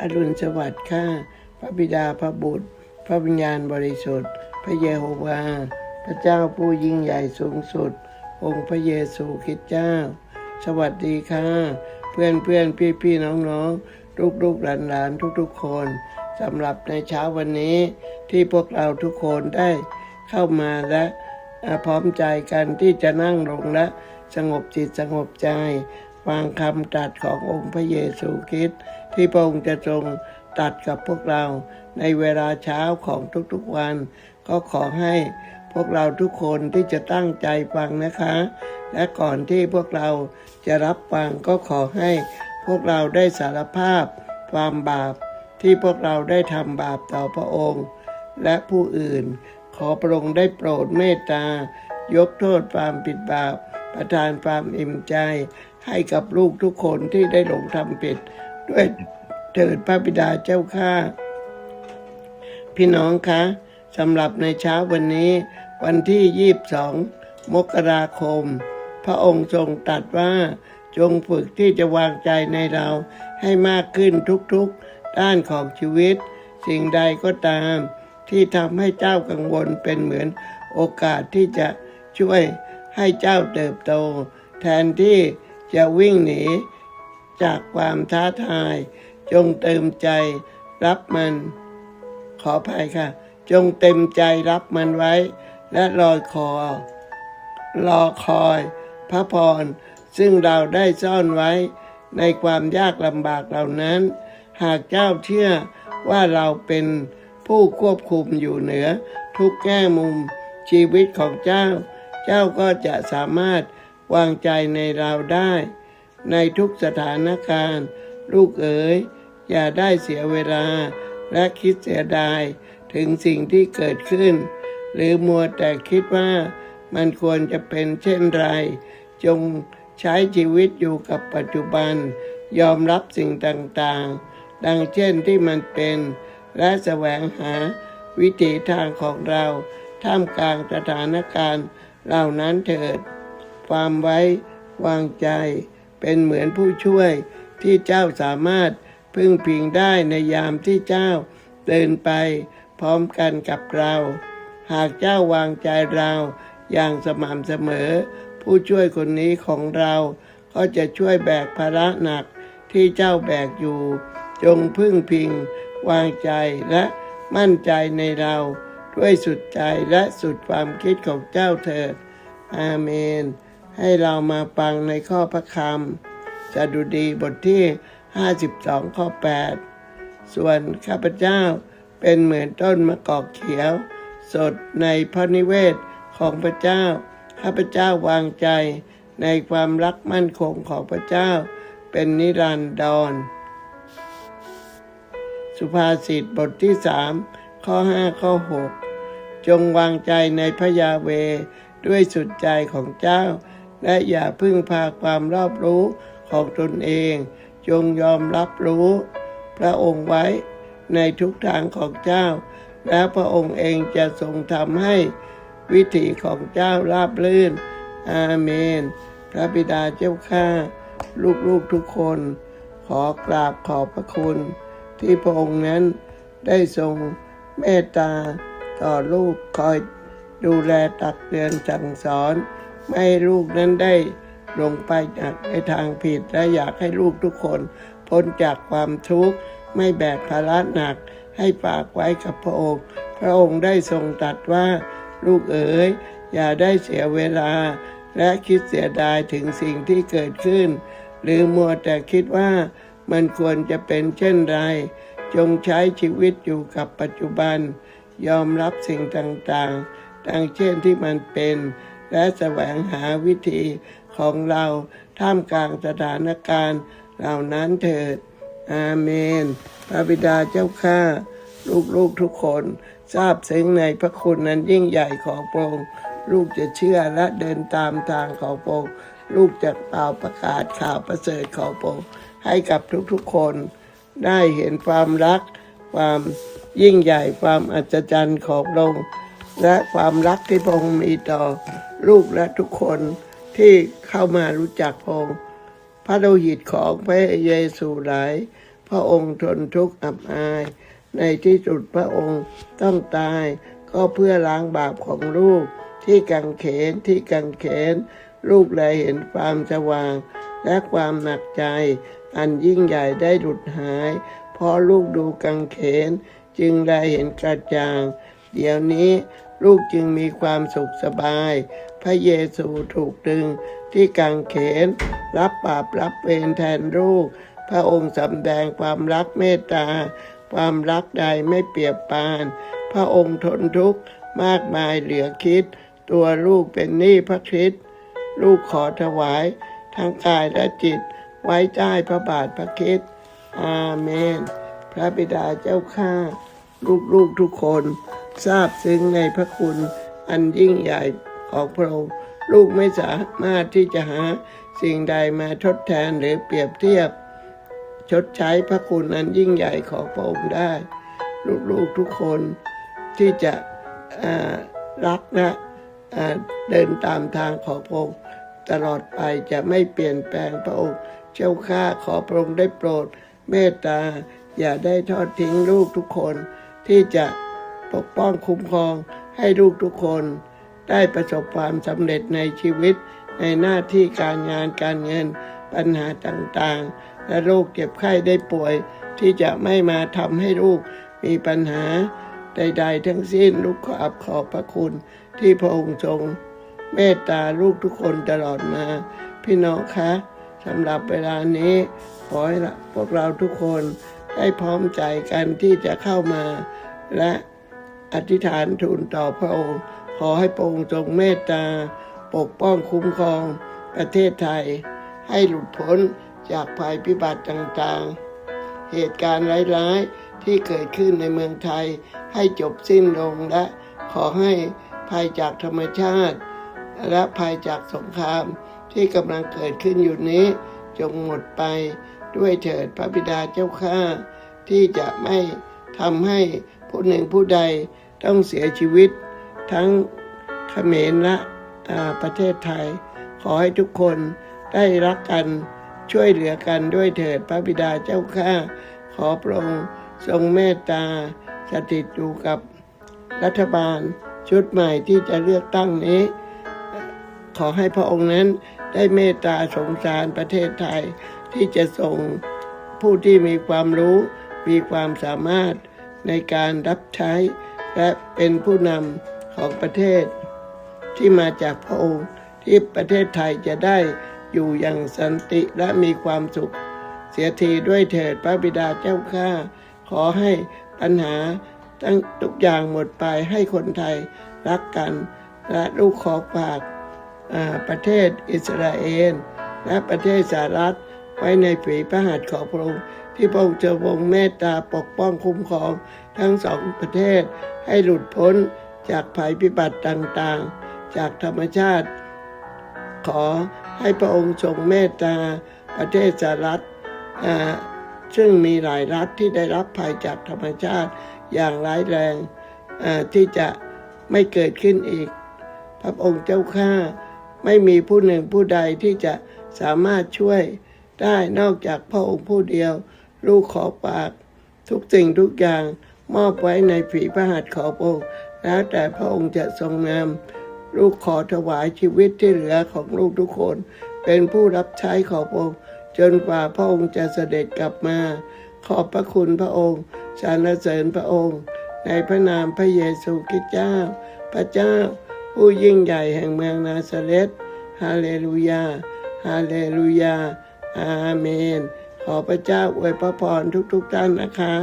อรุณสวัสดิ์ข้าพระบิดาพระบุตร พระวิญญาณบริสุทธิ์ พระเยโฮวาห์พระเจ้าผู้ยิ่งใหญ่สูงสุด องค์พระเยซูคริสต์เจ้า สวัสดีค่ะ เพื่อนเพื่อนพี่พี่น้องน้องลูกลูกหลานหลานทุกทุกๆคนสำหรับในเช้าวันนี้ที่พวกเราทุกคนได้เข้ามาและพร้อมใจกันที่จะนั่งลงและสงบจิตสงบใจ ฟังคำตรัสขององค์พระเยซูคริสต์ ที่พระองค์จะทรงตรัสกับพวกเราในเวลาเช้าของทุกๆวัน ก็ขอให้พวกเราทุกคนที่จะตั้งใจฟังนะคะ และก่อนที่พวกเราจะรับฟังก็ขอให้พวกเราได้สารภาพความบาปที่พวกเราได้ทำบาปต่อพระองค์ และผู้อื่น ขอพระองค์ได้โปรดเมตตา ยกโทษความผิดบาป ประทานความอิ่มใจ ให้กับลูกทุกคนที่ได้หลงทำผิด ด้วยเถิดพระบิดาเจ้าข้าพี่น้องคะสำหรับในเช้าวันนี้ วันที่ 22 มกราคม พระองค์ทรงตรัสว่าจงฝึกที่จะวางใจในเราให้มากขึ้นทุกๆ ด้านของชีวิต สิ่งใดก็ตาม ที่ทำให้เจ้ากังวลเป็นเหมือนโอกาสที่จะช่วยให้เจ้าเติบโต แทนที่จะวิ่งหนี จากความท้าทาย จงเติมใจรับมัน ขออภัยค่ะ จงเต็มใจรับมันไว้ และรอคอรอคอย พระพร ซึ่งเราได้ซ่อนไว้ในความยากลำบากเหล่านั้น หากเจ้าเชื่อว่าเราเป็นผู้ควบคุมอยู่เหนือ ทุกแง่มุมชีวิตของเจ้า เจ้าก็จะสามารถวางใจในเราได้ ในทุกสถานการณ์ ลูกเอ๋ยอย่าได้เสียเวลา และคิดเสียดายถึงสิ่งที่เกิดขึ้น หรือมัวแต่คิดว่ามันควรจะเป็นเช่นไร จงใช้ชีวิตอยู่กับปัจจุบัน ยอมรับสิ่งต่างๆ ดังเช่นที่มันเป็น และแสวงหาวิถีทางของเรา ท่ามกลางสถานการณ์เหล่านั้นเถิด ความไว้วางใจ เป็นเหมือนผู้ช่วยที่เจ้าสามารถพึ่งพิงได้ในยามที่เจ้าเดินไปพร้อมกันกับเรา หากเจ้าวางใจเราอย่างสม่ำเสมอ ผู้ช่วยคนนี้ของเราก็จะช่วยแบกภาระหนักที่เจ้าแบกอยู่ จงพึ่งพิง วางใจและมั่นใจในเรา ด้วยสุดใจและสุดความคิดของเจ้าเถิดอาเมน ให้เรามาฟังในข้อพระคำสดุดีบทที่ 52 ข้อ 8 ส่วนข้าพเจ้าเป็นเหมือนต้นมะกอกเขียว สดในพระนิเวศของพระเจ้า ข้าพเจ้าวางใจในความรักมั่นคงของพระเจ้า เป็นนิรันดร สุภาษิตบทที่สามข้อห้าข้อหกจงวางใจในพระยาเวด้วยสุดใจของเจ้า และอย่าพึ่งพาความรอบรู้ของตนเอง จงยอมรับรู้ พระองค์ไว้ในทุกทางของเจ้า และพระองค์เองจะทรงทำให้วิถีของเจ้าราบรื่น อาเมน พระบิดาเจ้าข้าลูกๆทุกคน ขอกราบขอบพระคุณ ที่พระองค์นั้นได้ทรงเมตตาต่อลูกคอยดูแลตักเตือนสั่งสอน ไม่ให้ลูกนั้นได้ลงไปจากในทางผิด และอยากให้ลูกทุกคน พ้นจากความทุกข์ ไม่แบกภาระหนัก ให้ฝากไว้กับพระองค์ พระองค์ได้ทรงตรัสว่า ลูกเอ๋ยอย่าได้เสียเวลา และคิดเสียดายถึงสิ่งที่เกิดขึ้น หรือมัวแต่คิดว่ามันควรจะเป็นเช่นไร จงใช้ชีวิตอยู่กับปัจจุบัน ยอมรับสิ่งต่างๆดังเช่นที่มันเป็น และแสวงหาวิธีของเราท่ามกลางสถานการณ์เหล่านั้นเถิด อาเมน พระบิดาเจ้าข้า ลูกๆทุกคนทราบซึ้งในพระคุณนั้นยิ่งใหญ่ของพระองค์ลูกจะเชื่อและเดินตามทางของพระองค์ลูกจะเป่าประกาศข่าวประเสริฐของพระองค์ให้กับทุกๆคน ได้เห็นความรัก ความยิ่งใหญ่ความอัศจรรย์ของพระองค์และความรักที่พระองค์มีต่อ ลูกและทุกคนที่เข้ามารู้จักพระองพระโลหิตของพระเยซูหลาย พระองค์ทนทุกข์อับอาย ในที่สุดพระองค์ต้องตาย ก็เพื่อล้างบาปของลูกที่กังเขนที่กังเขน ลูกเลยเห็นความสว่าง และความหนักใจ อันยิ่งใหญ่ได้หลุดหาย เพราะลูกดูกังเขน จึงได้เห็นกระจ่าง เดี๋ยวนี้ ลูกจึงมีความสุขสบาย พระเยซูถูกดึงที่กังเขน รับบาปรับเวรแทนลูก พระองค์สำแดงความรักเมตตา ความรักใดไม่เปรียบปาน พระองค์ทนทุกข์มากมายเหลือคิด ตัวลูกเป็นหนี้พระคริสต์ลูกขอถวาย ทั้งกายและจิต ไว้ใต้พระบาทพระคริสต์อาเมน พระบิดาเจ้าข้า ลูกๆทุกคน ทราบซึ้งในพระคุณอันยิ่งใหญ่ของพระองค์ลูกไม่สามารถที่จะหาสิ่งใดมาทดแทนหรือเปรียบเทียบ ชดใช้พระคุณอันยิ่งใหญ่ของพระองค์ได้ ลูกๆทุกคนที่จะรักนะเดินตามทางของพระองค์ตลอดไปจะไม่เปลี่ยนแปลงพระองค์ เจ้าข้าขอพระองค์ได้โปรด เมตตาอย่าได้ทอดทิ้งลูกทุกคนที่จะ ปกป้องคุ้มครองให้ลูกทุกคน ได้ประสบความสำเร็จในชีวิต ในหน้าที่การงานการเงินปัญหาต่างๆ และโรคเจ็บไข้ได้ป่วย ที่จะไม่มาทำให้ลูกมีปัญหาใดๆทั้งสิ้นลูกขออับขอบพระคุณที่พระองค์ทรง เมตตาลูกทุกคนตลอดมา พี่น้องคะสำหรับเวลานี้ขอให้พวกเราทุกคนได้พร้อมใจกันที่จะเข้ามา และ อธิษฐานทูลต่อพระองค์ ขอให้พระองค์ทรงเมตตา ปกป้องคุ้มครองประเทศไทย ให้หลุดพ้นจากภัยพิบัติต่างๆ เหตุการณ์ร้ายๆที่เกิดขึ้นในเมืองไทยให้จบสิ้นลงและขอให้ภัยจากธรรมชาติ และภัยจากสงครามที่กำลังเกิดขึ้นอยู่นี้ จงหมดไปด้วยเถิดพระบิดาเจ้าข้าที่จะไม่ทำให้ผู้หนึ่งผู้ใด ต้องเสียชีวิต ทั้งเขมรและประเทศไทย ขอให้ทุกคนได้รักกันช่วยเหลือกันด้วยเถิดพระบิดาเจ้าข้า ขอพระองค์ทรงเมตตาสถิตอยู่กับรัฐบาลชุดใหม่ที่จะเลือกตั้งนี้ ขอให้พระองค์นั้นได้เมตตาสงสารประเทศไทย ที่จะส่งผู้ที่มีความรู้มีความสามารถในการรับใช้ และเป็นผู้นำของประเทศ ที่มาจากพระองค์ที่ประเทศไทยจะได้อยู่อย่างสันติและมีความสุข เสียทีด้วยเถิดพระบิดาเจ้าข้าขอให้ปัญหาทั้งทุกอย่างหมดไปให้คนไทยรักกัน และลูกขอฝากประเทศอิสราเอลและประเทศสหรัฐไว้ในฝีพระหัตถ์ของพระองค์ที่พระองค์จะทรงเมตตาปกป้องคุ้มครอง ทั้งสองประเทศให้หลุดพ้นจากภัยพิบัติต่างๆ จากธรรมชาติ ขอให้พระองค์ทรงเมตตาประเทศสหรัฐอ่าซึ่งมีหลายรัฐที่ได้รับภัยจากธรรมชาติอย่างร้ายแรงอ่าที่จะไม่เกิดขึ้นอีก พระองค์เจ้าข้าไม่มีผู้หนึ่งผู้ใดที่จะสามารถช่วยได้นอกจากพระองค์ผู้เดียว ลูกขอฝาก ทุกสิ่งทุกอย่าง มอบไว้ในฝีพระหัตถ์ของพระองค์แล้วแต่พระองค์จะทรงนำลูกขอถวายชีวิตที่เหลือของลูกทุกคน เป็นผู้รับใช้ของพระองค์จนกว่าพระองค์จะเสด็จกลับมา ขอบพระคุณพระองค์สรรเสริญพระองค์ ในพระนามพระเยซูคริสต์เจ้า พระเจ้า ผู้ยิ่งใหญ่แห่งเมืองนาซาเรตฮาเลลูยา ฮาเลลูยา อาเมน ขอพระเจ้าอวยพระพรทุกๆท่านนะคะ